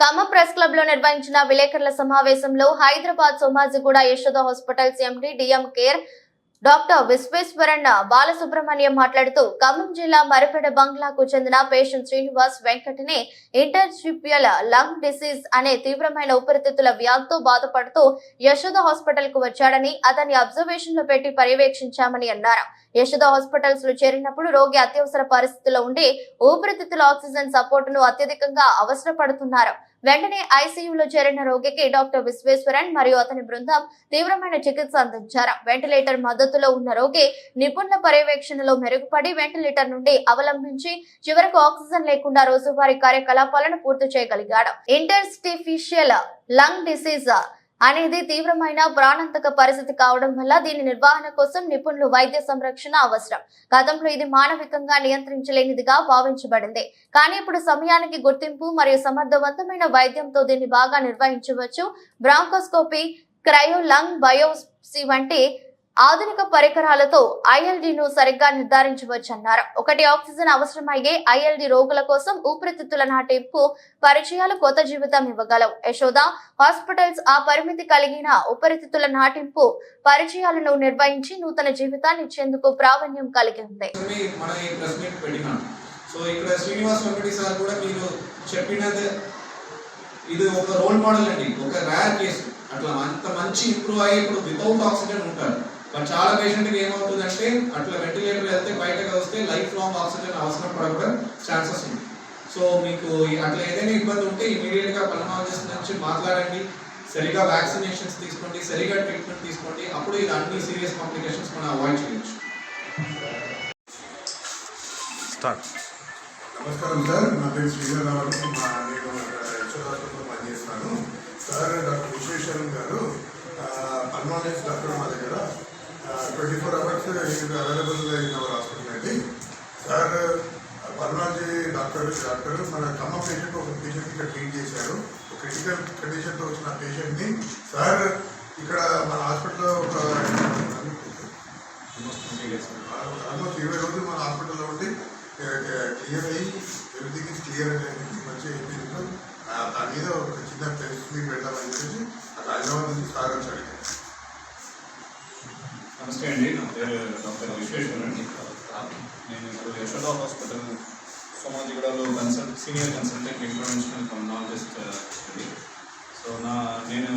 Khammam press క్లబ్లో నిర్వహించిన విలేకరుల సమావేశంలో Hyderabad Somajiguda Yashoda hospitals MD DM care doctor విశ్వేశ్వరన్న Balasubramaniam మాట్లాడుతూ ఖమ్మం జిల్లా మరిపెడ బంగ్లాకు చెందిన పేషెంట్ శ్రీనివాస్ వెంకటనే ఇంటర్షిపియల్ లంగ్ డిసీజ్ అనే తీవ్రమైన ఉపరితిత్తుల వ్యాధితో బాధపడుతూ యశోద హాస్పిటల్కు వచ్చాడని అతన్ని అబ్జర్వేషన్లో పెట్టి పర్యవేక్షించామని అన్నారు. యశోద హాస్పిటల్స్లో చేరినప్పుడు రోగి అత్యవసర పరిస్థితిలో ఉండి ఊపిరితిత్తుల ఆక్సిజన్ సపోర్ట్ను అత్యధికంగా అవసరపడుతున్నారు. వెంటనే ఐసీయూలో చేరిన రోగికి డాక్టర్ విశ్వేశ్వరన్ మరియు అతని బృందం తీవ్రమైన చికిత్స అందించారు. వెంటిలేటర్ మద్దతులో ఉన్న రోగి నిపుణుల పర్యవేక్షణలో మెరుగుపడి వెంటిలేటర్ నుండి అవలంబించి చివరకు ఆక్సిజన్ లేకుండా రోజువారీ కార్యకలాపాలను పూర్తి చేయగలిగాడు. ఇంటర్స్టిఫిషియల్ లంగ్ డిసీజ్ అనేది తీవ్రమైన ప్రాణాంతక పరిస్థితి కావడం వల్ల దీని నిర్వహణ కోసం నిపుణులు వైద్య సంరక్షణ అవసరం. గతంలో ఇది మానవికంగా నియంత్రించలేనిదిగా భావించబడింది. కానీ ఇప్పుడు సమయానికి గుర్తింపు మరియు సమర్థవంతమైన వైద్యంతో దీన్ని బాగా నిర్వహించవచ్చు. బ్రాంకోస్కోపీ క్రయో లంగ్ బయోప్సీ వంటి ఆధునిక పరికరాలతో ఐఎల్డీను సరిగ్గా నిర్ధారించవచ్చన్నారు. ఒకటి ఆక్సిజన్ అవసరమయ్యే ఐఎల్డీ రోగుల కోసం ఊపిరితిత్తుల నాటింపు పరిచయాలు కొత్త జీవితం ఇవ్వగలవు. యశోద హాస్పిటల్స్ ఆ పరిమితి కలిగిన ఉపరితిత్తుల నాటింపు పరిచయాలను నిర్వహించి నూతన జీవితాన్ని ఇచ్చేందుకు ప్రావీణ్యం కలిగి ఉంది. సో ఇక్కడ శ్రీనివాస్ వెంకటి సార్ కూడా మీరు చెప్పినది ఇది ఒక రోల్ మోడల్ అండి. ఒక రేర్ కేసు. అట్లా అంత మంచి ఇంప్రూవ్ అయ్యి ఇప్పుడు వితౌట్ ఆక్సిజన్ ఉంటారు. బట్ చాలా పేషెంట్కి ఏమవుతుందంటే అట్లా వెంటిలేటర్ వెళ్తే బయటకు వస్తే లైఫ్ లాంగ్ ఆక్సిజన్ అవసరం పడకుండా ఛాన్సెస్ ఉంది. సో మీకు అట్లా ఏదైనా ఇబ్బంది ఉంటే ఇమీడియట్గా పల్మాలజిస్ట్ నుంచి మాట్లాడండి. సరిగా వ్యాక్సినేషన్స్ తీసుకోండి సరిగా ట్రీట్మెంట్ తీసుకోండి. అప్పుడు ఇది అన్ని సీరియస్ కాంప్లికేషన్స్ మనం అవాయిడ్ చేయొచ్చు. స్టార్ట్ నమస్కారం సార్. నా పేరు శ్రీధరరావు మా నేను యశోదాస్పత్రిలో పనిచేస్తున్నాను. సార్ డాక్టర్ విశ్వేశ్వరన్ గారు పల్మాలజిస్ట్ డాక్టర్ మా దగ్గర. Twenty four hours available in our hospital అండి సార్ పల్మాలజీ డాక్టర్ డాక్టర్ మన ఖమ్మం పేషెంట్ ఒక పేషెంట్ ఇక్కడ ట్రీట్ చేశారు. ఒక క్రిటికల్ కండిషన్తో వచ్చిన పేషెంట్ని సార్ ఇక్కడ మన హాస్పిటల్లో ఒక ఆల్మోస్ట్ ఇరవై రోజులు మన హాస్పిటల్లో ఉండి క్లియర్ అయ్యి ఎవ్రీథింగ్ ఇస్ క్లియర్ అని చెప్పి మంచిగా చెప్పింది దాని మీద ఒక చిన్న ప్రెస్ మీట్ పెడదామని చెప్పేసి అక్కడ హైదరాబాద్ నుంచి సార్ వచ్చాడు నమస్తే అండి నా పేరు డాక్టర్ విశ్వేశ్వరన్ నేను ఇప్పుడు Yashoda hospital సోమాజిగూడలో consult senior consultant interventional pulmonologist అండి uh, సో నా నేను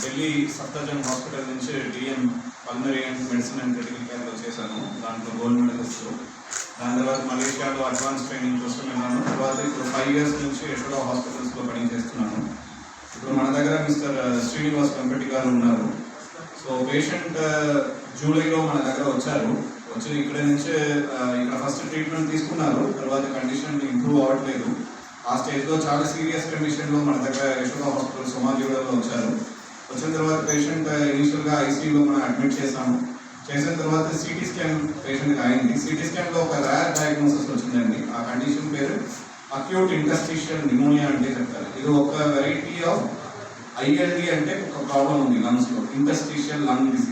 ఢిల్లీ సఫ్దర్జంగ్ హాస్పిటల్ నుంచి DM pulmonary and medicine and critical కేర్లో చేశాను. దాంట్లో గోల్డ్ మెడలిస్ట్. దాని తర్వాత మలేషియాలో అడ్వాన్స్ ట్రైనింగ్ కోసం వెళ్ళాను. తర్వాత ఇప్పుడు ఫైవ్ ఇయర్స్ నుంచి ఎక్కడో హాస్పిటల్స్లో పని చేస్తున్నాను. ఇప్పుడు మన దగ్గర మిస్టర్ uh, శ్రీనివాస్ వెంపటి గారు ఉన్నారు. సో పేషెంట్ uh, జూలైలో మన దగ్గర వచ్చారు. వచ్చి ఇక్కడ నుంచే ఇక్కడ ఫస్ట్ ట్రీట్మెంట్ తీసుకున్నారు. తర్వాత కండిషన్ ఇంప్రూవ్ అవ్వట్లేదు. ఆ స్టేజ్లో చాలా సీరియస్ కండిషన్లో మన దగ్గర యశోద హాస్పిటల్ సోమాజిగూడలో వచ్చారు. వచ్చిన తర్వాత పేషెంట్ ఇనిషియల్గా ఐసీయూలో మనం అడ్మిట్ చేశాము. చేసిన తర్వాత సిటీ స్కాన్ పేషెంట్కి అయింది. సిటీ స్కాన్లో ఒక ర్యార్ డయాగ్నోసిస్ వచ్చిందండి. ఆ కండిషన్ పేరు అక్యూట్ ఇంటస్టిషియల్ నిమోనియా అంటే చెప్తారు ఇది ఒక వెరైటీ ఆఫ్ ఐఎల్డి అంటే ఒక ప్రాబ్లం ఉంది లంగ్స్లో ఇంటస్టిషియల్ లంగ్ డిసీజ్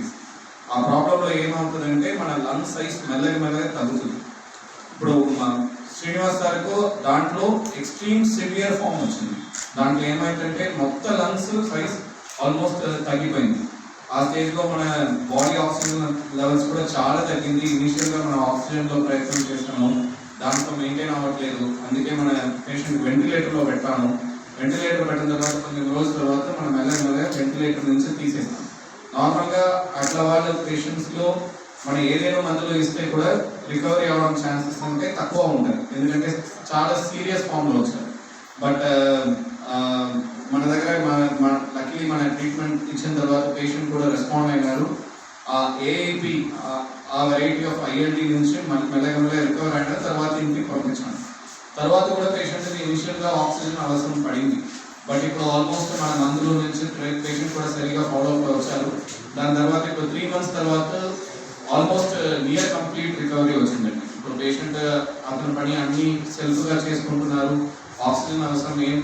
ఆ ప్రాబ్లంలో ఏమవుతుందంటే మన లంగ్ సైజ్ మెల్లగా మెల్లగా తగ్గుతుంది. ఇప్పుడు మా శ్రీనివాస్ గారికి దాంట్లో ఎక్స్ట్రీమ్ సివియర్ ఫామ్ వచ్చింది. దాంట్లో ఏమైందంటే మొత్తం లంగ్స్ సైజ్ ఆల్మోస్ట్ తగ్గిపోయింది. ఆ స్టేజ్లో మన బాడీ ఆక్సిజన్ లెవెల్స్ కూడా చాలా తగ్గింది. ఇనీషియల్గా మనం ఆక్సిజన్లో ప్రయత్నం చేస్తాము దాంట్లో మెయింటైన్ అవ్వట్లేదు. అందుకే మన పేషెంట్ వెంటిలేటర్లో పెట్టాము. వెంటిలేటర్ పెట్టిన తర్వాత కొన్ని రోజుల తర్వాత మనం మెల్లగా మెల్లగా వెంటిలేటర్ నుంచి తీసేస్తాం. నార్మల్గా అట్లా వాళ్ళ పేషెంట్స్లో మనం ఏదైనా మందులు ఇస్తే కూడా రికవరీ అవ్వడం ఛాన్సెస్ అంటే తక్కువ ఉంటాయి ఎందుకంటే చాలా సీరియస్ ఫామ్లో వచ్చారు బట్ మన దగ్గర మన మన మన ట్రీట్మెంట్ ఇచ్చిన తర్వాత పేషెంట్ కూడా రెస్పాండ్ అయినారు. ఆ ఏఐపి ఆ వెరైటీ ఆఫ్ ఐఎల్డి నుంచి మన మెల్లగా రికవర్ అయిన తర్వాత ఇంటికి పంపించాను. తర్వాత కూడా పేషెంట్కి ఇనిషియల్గా ఆక్సిజన్ అవసరం పడింది. బట్ ఇప్పుడు ఆల్మోస్ట్ మనం అందులో నుంచి పేషెంట్ కూడా సరిగా ఫాలో అప్ వచ్చారు. దాని తర్వాత ఇప్పుడు త్రీ మంత్స్ తర్వాత ఆల్మోస్ట్ నియర్ కంప్లీట్ రికవరీ వచ్చిందండి. ఇప్పుడు పేషెంట్ uh, అతని పని అన్ని సెల్ఫ్గా చేసుకుంటున్నారు. ఆక్సిజన్ అవసరం ఏం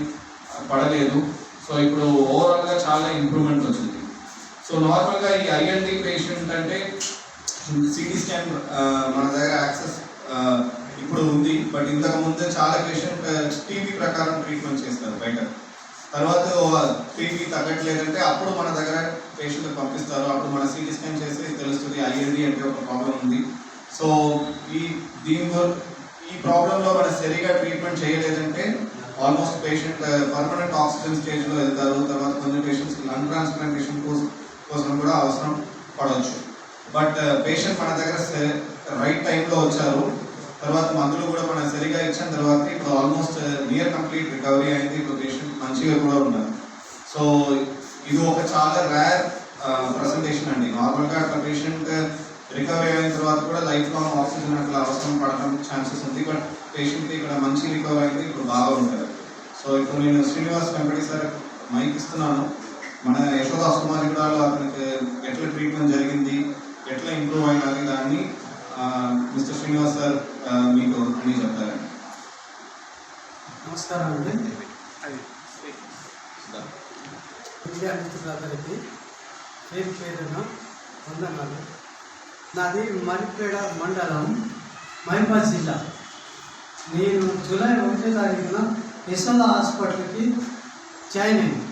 పడలేదు. సో ఇప్పుడు ఓవరాల్గా చాలా ఇంప్రూవ్మెంట్ వచ్చింది. సో నార్మల్గా ఈ ఐఎల్డి పేషెంట్ అంటే సిటీ స్కాన్ uh, మన దగ్గర యాక్సెస్ uh, ఇప్పుడు ఉంది. బట్ ఇంతకు ముందే చాలా పేషెంట్ టీవీ ప్రకారం ట్రీట్మెంట్ చేస్తారు బయట. తర్వాత టీబీ తగ్గట్లేదంటే అప్పుడు మన దగ్గర పేషెంట్ పంపిస్తారు. అప్పుడు మన సిటీ స్కాన్ చేసి తెలుస్తుంది ఐఎల్డి అంటే ఒక ప్రాబ్లం ఉంది. సో ఈ దీని ఈ ప్రాబ్లంలో మనం సరిగా ట్రీట్మెంట్ చేయలేదంటే ఆల్మోస్ట్ పేషెంట్ పర్మనెంట్ ఆక్సిజన్ స్టేజ్లో వెళ్తారు. తర్వాత కొన్ని పేషెంట్స్ లంగ్ ట్రాన్స్ప్లాంటేషన్ కోసం కోసం కూడా అవసరం పడవచ్చు. బట్ పేషెంట్ uh, మన దగ్గర రైట్ టైంలో వచ్చారు. తర్వాత మందులు కూడా మనం సరిగా ఇచ్చిన తర్వాత ఇప్పుడు ఆల్మోస్ట్ నియర్ కంప్లీట్ రికవరీ అయింది. ఇప్పుడు పేషెంట్ మంచిగా కూడా ఉన్నారు. సో ఇది ఒక చాలా రేర్ ప్రజెంటేషన్ అండి. నార్మల్గా అట్లా పేషెంట్ రికవరీ అయిన తర్వాత కూడా లైఫ్ లాంగ్ ఆక్సిజన్ అట్లా అవసరం పడడం ఛాన్సెస్ ఉంది. బట్ పేషెంట్ ఇక్కడ మంచి రికవర్ అయింది ఇప్పుడు బాగా ఉంటారు. సో ఇప్పుడు నేను శ్రీనివాస్ వెంకటి సార్ మైక్ ఇస్తున్నాను. మన యశోద సుమాజిగూడలో అతనికి ఎట్లా ట్రీట్మెంట్ జరిగింది ఎట్లా ఇంప్రూవ్ అయినది దాన్ని మిస్టర్ శ్రీనివాస్ సార్ మీకు అన్ని చెప్తారండి. నమస్కారం అండి. విద్యార్థులందరికీ పేరు పేరున వందనాలు. నాది మరిపేడ మండలం మహిమా జిల్లా. నేను జూలై ఒకటో తారీఖున యశోద హాస్పిటల్కి జాయిన్ అయ్యాను.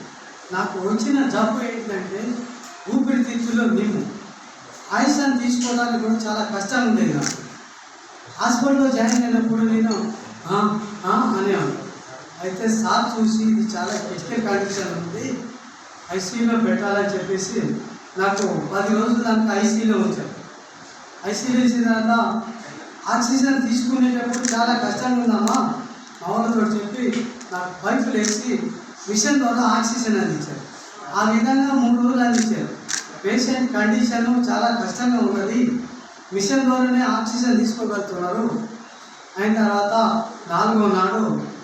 నాకు వచ్చిన జబ్బు ఏంటంటే ఊపిరితిత్తులో నిమ్ము ఆయుషాన్ని తీసుకోవడానికి కూడా చాలా కష్టాలు ఉండేది నాకు. హాస్పిటల్లో జాయిన్ అయినప్పుడు నేను అనేవాడు అయితే సార్ చూసి ఇది చాలా క్రిటికల్ కండిషన్ ఉంది. ఐసీయూలో పెట్టాలని చెప్పేసి నాకు పది రోజులు దానికి ఐసీయూలో ఉంచారు. ఐసీయూలో ఇచ్చిన తర్వాత ఆక్సిజన్ తీసుకునేటప్పుడు చాలా కష్టంగా ఉందమ్మా. మా చెప్పి నాకు పైపులు వేసి మిషన్ ద్వారా ఆక్సిజన్ అందించారు. ఆ విధంగా మూడు రోజులు అందించారు. పేషెంట్ కండిషన్ చాలా కష్టంగా ఉన్నది. మిషన్ ద్వారానే ఆక్సిజన్ తీసుకోగలుగుతున్నారు. అయిన తర్వాత నాలుగో నాడు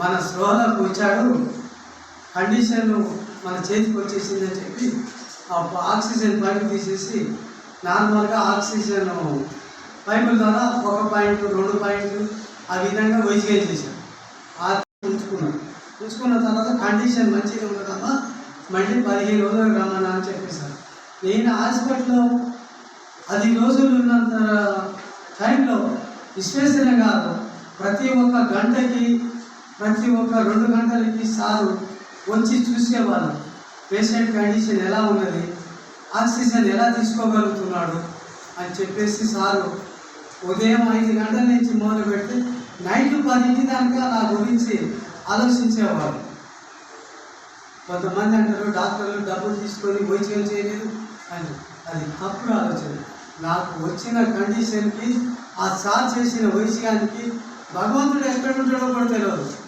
మన స్లోలోకి వచ్చాడు. కండిషన్ మన చేతికి వచ్చేసిందని చెప్పి ఆ ఆక్సిజన్ పైపు తీసేసి నార్మల్గా ఆక్సిజన్ పైపుల ద్వారా ఒక పాయింట్ రెండు పాయింట్లు ఆ విధంగా వైజ్ఞానం చేశాడు ఆ ఉంచుకున్నాడు ఉంచుకున్న తర్వాత కండిషన్ మంచిగా ఉండదమ్మా మళ్ళీ పదిహేను రోజులు రమ్మన్నా అని చెప్పేశారు. నేను హాస్పిటల్లో అది రోజులు ఉన్నంత టైంలో విశ్వేశ్వర గారు ప్రతి ఒక్క గంటకి ప్రతి ఒక్క రెండు గంటలకి సారు వచ్చి చూసేవాళ్ళు పేషెంట్ కండిషన్ ఎలా ఉన్నది? ఆక్సిజన్ ఎలా తీసుకోగలుగుతున్నాడు? అని చెప్పేసి సారు ఉదయం ఐదు గంటల నుంచి మొదలు పెడితే నైట్ పదింటి దాకా నా గురించి ఆలోచించేవారు. కొంతమంది అంటారు డాక్టర్లు డబ్బులు తీసుకొని వైద్యం చేయలేదు. అని. అది తప్పుడు ఆలోచన. నాకు వచ్చిన కండిషన్కి ఆ సార్ చేసిన వైద్యానికి భగవంతుడు ఎక్కడ ఉంటాడో కూడా తెలియదు.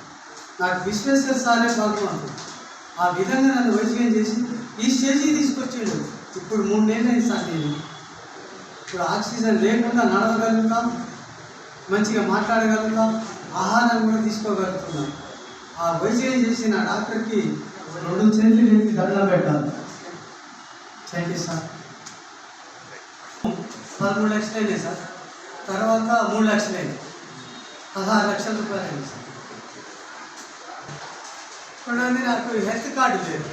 నాకు విశ్వేశ్వర సారే భగవంతుడు ఆ విధంగా నన్ను వైద్యం చేసి ఈ స్టేజ్కి తీసుకొచ్చాడు. ఇప్పుడు మూడు నెలలు అయింది సార్ నేను. ఇప్పుడు ఆక్సిజన్ లేకుండా నడవగలుగుతాం మంచిగా మాట్లాడగలుగుతాం ఆహారం కూడా తీసుకోగలుగుతున్నాం ఆ వైద్యం చేసిన డాక్టర్కి రెండు చేతులు ఎత్తి దండం పెట్టాలి థ్యాంక్ యూ సార్ పదమూడు లక్షలు అయినాయి సార్. తర్వాత మూడు లక్షలు అయినాయి. పదహారు లక్షల రూపాయలు అయినాయి సార్. కొంతమంది నాకు హెల్త్ కార్డు లేదు.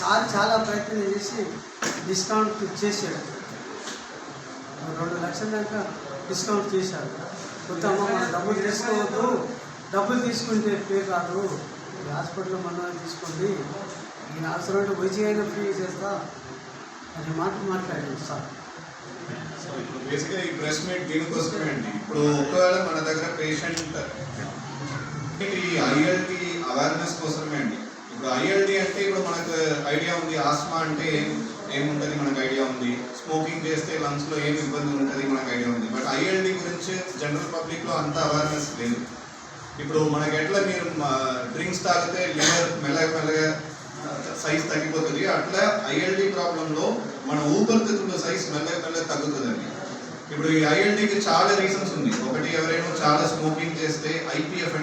సార్ చాలా ప్రయత్నం చేసి డిస్కౌంట్ చేశాడు రెండు లక్షల దాకా డిస్కౌంట్ చేశారు. వద్దమ్మ మనం డబ్బులు తీసుకోవద్దు. డబ్బులు తీసుకుంటే పే కాదు. ఈ హాస్పిటల్లో మనం తీసుకోండి. నేను అవసరం వైద్యం అయినా ఫ్రీ చేస్తా అని మాట మాట్లాడాను సార్. ఇప్పుడు బేసిక్గా ఈ ప్రెస్ మీట్ దీనికోసమే అండి. ఇప్పుడు ఒకవేళ మన దగ్గర పేషెంట్ ఈ ఐఎల్డి అవేర్నెస్ కోసమే అండి. ఇప్పుడు ఐఎల్డి అంటే ఇప్పుడు మనకు ఐడియా ఉంది ఆస్మా అంటే ఏముంటుంది మనకు ఐడియా ఉంది స్మోకింగ్ చేస్తే లంగ్స్లో ఏం ఇబ్బంది ఉంటుంది మనకు ఐడియా ఉంది. బట్ ఐఎల్డి గురించి జనరల్ పబ్లిక్లో అంత అవేర్నెస్ లేదు. ఇప్పుడు మనకి ఎట్లా మీరు డ్రింక్స్ తాగితే లివర్ మెల్లగా మెల్లగా సైజ్ తగ్గిపోతుంది. అట్లా ఐఎల్డి ప్రాబ్లంలో మన ఊపిరితిత్తుల సైజ్ మెల్లగా మెల్లగా తగ్గుతుందండి. ఇప్పుడు ఈ ఐఎల్డికి చాలా రీజన్స్ ఉంది. ఒకటి ఎవరైనా చాలా స్మోకింగ్ చేస్తే ఐపీఎఫ్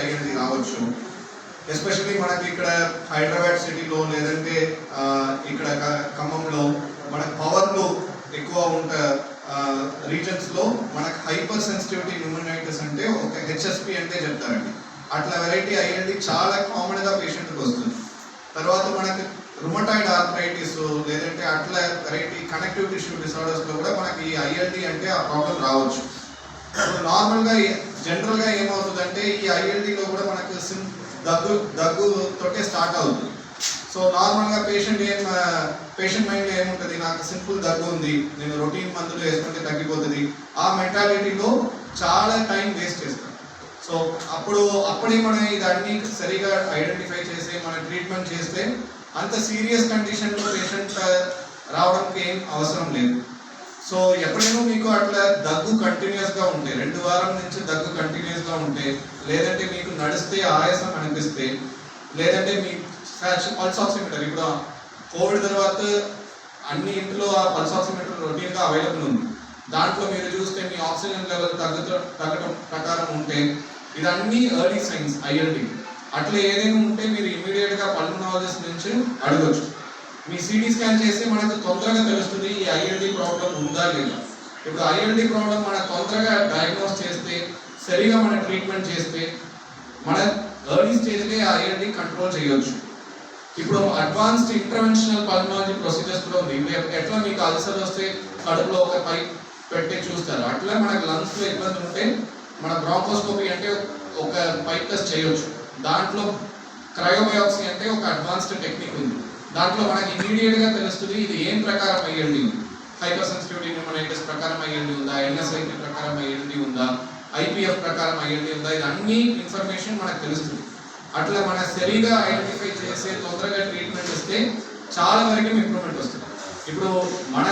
అంటే కావచ్చు. రావచ్చు ఎస్పెషల్లీ మనకి ఇక్కడ హైదరాబాద్ సిటీలో లేదంటే ఇక్కడ ఖమ్మంలో మనకు పవర్లు ఎక్కువ ఉంట రీజన్స్లో మనకు హైపర్ సెన్సిటివిటీ న్యూమనైటిస్ అంటే ఒక హెచ్ఎస్పి అంటే చెప్తారండి. అట్లా వెరైటీ అయ్యండి చాలా కామన్గా పేషెంట్కి వస్తుంది. తర్వాత మనకి రుమటాయిడ్ ఆర్థరైటిస్ లేదంటే అట్లా వెరైటీ కనెక్టివ్ టిష్యూ డిసార్డర్స్లో కూడా మనకి ఐఎల్డి అంటే ఆ ప్రాబ్లం రావచ్చు. నార్మల్గా జనరల్గా ఏమవుతుందంటే ఈ ఐఎల్డిలో కూడా మనకు సిమ్ దగ్గు దగ్గు తోటే స్టార్ట్ అవుతుంది. సో నార్మల్గా పేషెంట్ ఏం పేషెంట్ మైండ్లో ఏముంటుంది? నాకు సింపుల్ దగ్గు ఉంది నేను రొటీన్ మందులు వేసుకుంటే తగ్గిపోతుంది. ఆ మెంటాలిటీలో చాలా టైం వేస్ట్ చేస్తాం. సో అప్పుడు అప్పుడే మనం ఇదన్నీ సరిగా ఐడెంటిఫై చేసి మన ట్రీట్మెంట్ చేస్తే అంత సీరియస్ కండిషన్లో పేషెంట్ రావడానికి ఏం అవసరం లేదు. సో ఎప్పుడైనా మీకు అట్లా దగ్గు కంటిన్యూస్గా ఉంటే రెండు వారం నుంచి దగ్గు కంటిన్యూస్గా ఉంటే లేదంటే మీకు నడిస్తే ఆయాసం అనిపిస్తే లేదంటే మీ పల్స్ ఆక్సిమీటర్ ఇప్పుడు కోవిడ్ తర్వాత అన్ని ఇంట్లో ఆ పల్స్ ఆక్సిమీటర్ రొటీన్గా అవైలబుల్ ఉంది. దాంట్లో మీరు చూస్తే మీ ఆక్సిజన్ లెవెల్ తగ్గుతూ తగ్గడం ప్రకారం ఉంటే ఇదన్నీ ఎర్లీ సైన్స్ ఐఎల్డి అట్లా ఏదైనా ఉంటే మీరు ఇమీడియట్గా పల్మనాలజిస్ట్ నుంచి అడగచ్చు. మీ సిటీ స్కాన్ చేస్తే మనకు తొందరగా తెలుస్తుంది ఈ ఐఎల్డి ప్రాబ్లం ఉందా లేదా. ఇప్పుడు ఐఎల్డి ప్రాబ్లం మనం తొందరగా డయాగ్నోస్ చేస్తే సరిగా మన ట్రీట్మెంట్ చేస్తే మన ఎర్లీ స్టేజ్లే ఐఎల్డి కంట్రోల్ చేయొచ్చు. ఇప్పుడు అడ్వాన్స్డ్ ఇంటర్వెన్షనల్ పల్మనాలజీ ప్రొసీజర్స్ కూడా ఉంది. ఎట్లా మీకు అల్సర్ వస్తే కడుపులో ఒక పైప్ పెట్టి చూస్తారు. అట్లా మనకు లంగ్స్లో ఇబ్బంది ఉంటే మన బ్రాంకోస్కోపీ అంటే ఒక పైప్ టెస్ట్ చేయొచ్చు. దాంట్లో క్రయోబయాప్సీ అంటే ఒక అడ్వాన్స్డ్ టెక్నిక్ ఉంది. దాంట్లో మనకి ఇమీడియట్గా తెలుస్తుంది ఇది ఏం ప్రకారం అయ్యండి హైపర్ సెన్సిటివిటీ న్యూమనైటిస్ ప్రకారం అయ్యండి ఉందా? ఎన్ఎస్ఐటి ప్రకారం అయ్యండి ఉందా? ఐపీఎఫ్ ప్రకారం అయ్యండి ఉందా? ఇది అన్ని ఇన్ఫర్మేషన్ మనకు తెలుస్తుంది. అట్లా మన సరిగా ఐడెంటిఫై చేసే తొందరగా ట్రీట్మెంట్ ఇస్తే చాలా వరకు ఇంప్రూవ్మెంట్ వస్తుంది. ఇప్పుడు మన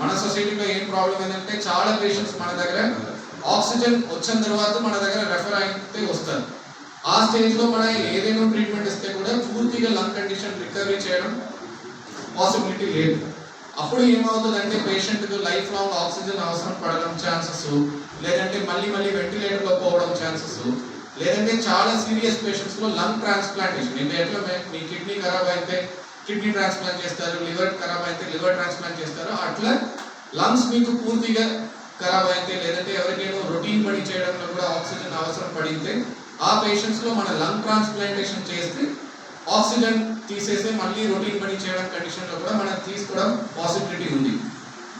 మన సొసైటీలో ఏం ప్రాబ్లం ఏంటంటే చాలా పేషెంట్స్ మన దగ్గర ఆక్సిజన్ వచ్చిన తర్వాత మన దగ్గర రెఫర్ అయితే వస్తారు. ఆ స్టేజ్లో మన ఏదైనా ట్రీట్మెంట్ ఇస్తే కూడా పూర్తిగా లంగ్ కండిషన్ రికవరీ చేయడం పాసిబిలిటీ లేదు. అప్పుడు ఏమవుతుందంటే పేషెంట్ లైఫ్ లాంగ్ ఆక్సిజన్ అవసరం పడడం ఛాన్సెస్ లేదంటే మళ్ళీ మళ్ళీ వెంటిలేటర్లో పోవడం ఛాన్సెస్ లేదంటే చాలా సీరియస్ పేషెంట్స్లో లంగ్ ట్రాన్స్ప్లాంటేషన్ ఇంకా ఎట్లా మీ కిడ్నీ ఖరాబ్ అయితే కిడ్నీ ట్రాన్స్ప్లాంట్ చేస్తారు లివర్ ఖరాబ్ అయితే లివర్ ట్రాన్స్ప్లాంట్ చేస్తారు అట్లా లంగ్స్ మీకు పూర్తిగా ఖరాబ్ అయితే లేదంటే ఎవరికైనా రొటీన్ పని చేయడంలో కూడా ఆక్సిజన్ అవసరం పడితే ఆ పేషెంట్స్లో మన లంగ్ ట్రాన్స్ప్లాంటేషన్ చేస్తే ఆక్సిజన్ తీసేసి మళ్ళీ రొటీన్ పని చేయడం కండిషన్లో కూడా మనం తీసుకోవడం పాసిబిలిటీ ఉంది.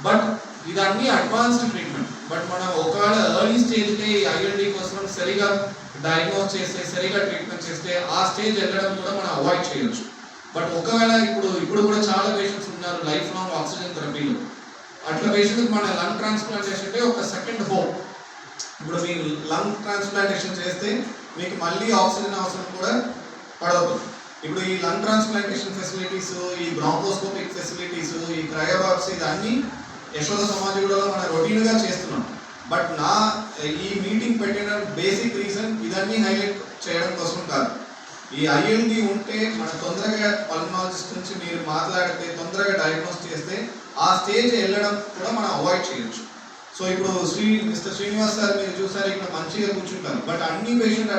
బట్ ఇదన్నీ అడ్వాన్స్డ్ ట్రీట్మెంట్ బట్ మనం ఒకవేళ ఎర్లీ స్టేజ్ ఐఎల్డి కోసం సరిగా డయాగ్నోస్ చేస్తే సరిగా ట్రీట్మెంట్ చేస్తే ఆ స్టేజ్ వెళ్ళడం కూడా మనం అవాయిడ్ చేయొచ్చు. బట్ ఒకవేళ ఇప్పుడు ఇప్పుడు కూడా చాలా పేషెంట్స్ ఉన్నారు లైఫ్ లాంగ్ ఆక్సిజన్ థెరపీలో అట్లా పేషెంట్ మన లంగ్ ట్రాన్స్ప్లాంటేషన్ అంటే ఒక సెకండ్ హోప్ ఇప్పుడు మీ లంగ్ ట్రాన్స్ప్లాంటేషన్ చేస్తే మీకు మళ్ళీ ఆక్సిజన్ అవసరం కూడా పడదు ఇప్పుడు ఈ లంగ్ ట్రాన్స్ప్లాంటేషన్ ఫెసిలిటీస్ ఈ బ్రాంకోస్కోపిక్ ఫెసిలిటీస్ ఈ క్రయోబాప్స్ ఇదన్నీ యశోద సమాజంలో మనం రొటీన్గా చేస్తున్నాం. బట్ నా ఈ మీటింగ్ పెట్టిన బేసిక్ రీజన్ ఇదన్నీ హైలైట్ చేయడం కోసం కాదు. ఈ ఐఎల్డి ఉంటే మన తొందరగా పల్మనాలజిస్ట్ నుంచి మీరు మాట్లాడితే తొందరగా డయాగ్నోస్ చేస్తే ఆ స్టేజ్ వెళ్ళడం కూడా మనం అవాయిడ్ చేయొచ్చు. సో ఇప్పుడు శ్రీ మిస్టర్ శ్రీనివాస్ సార్ మీరు చూసారు ఇక్కడ మంచిగా కూర్చుంటారు. బట్ అన్ని పేషెంట్